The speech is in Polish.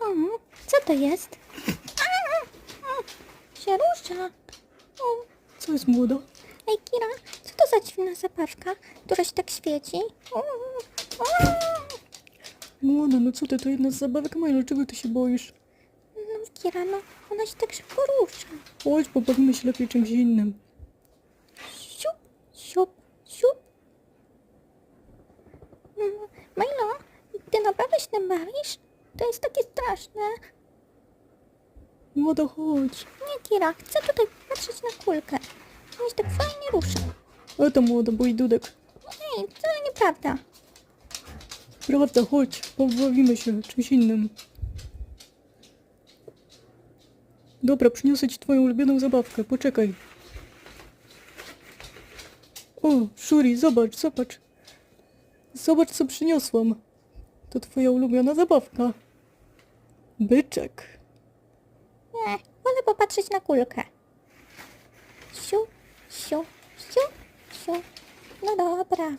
Mm, co to jest? Się rusza. O, Co jest młoda? Ej, Kira, co to za dziwna zabawka, która się tak świeci? O, o. Młoda, no co ty, to jedna z zabawek Milo, czego ty się boisz? No, Kira, no, ona się tak szybko rusza. Chodź, pobawimy się lepiej czymś innym. Siup, siup, siup. Mm, Milo, ty naprawdę się tym bawisz? To jest takie straszne. Młoda, chodź. Nie, Kira, chcę tutaj patrzeć na kulkę. Się tak fajnie rusza. A to młoda, boi dudek. Ej, to nieprawda. Prawda, chodź, pobawimy się czymś innym. Dobra, przyniosę ci twoją ulubioną zabawkę, poczekaj. O, Shuri, zobacz, zobacz. Zobacz, co przyniosłam. To twoja ulubiona zabawka. Byczek. Nie, wolę popatrzeć na kulkę. Siu, siu, siu, siu. No dobra.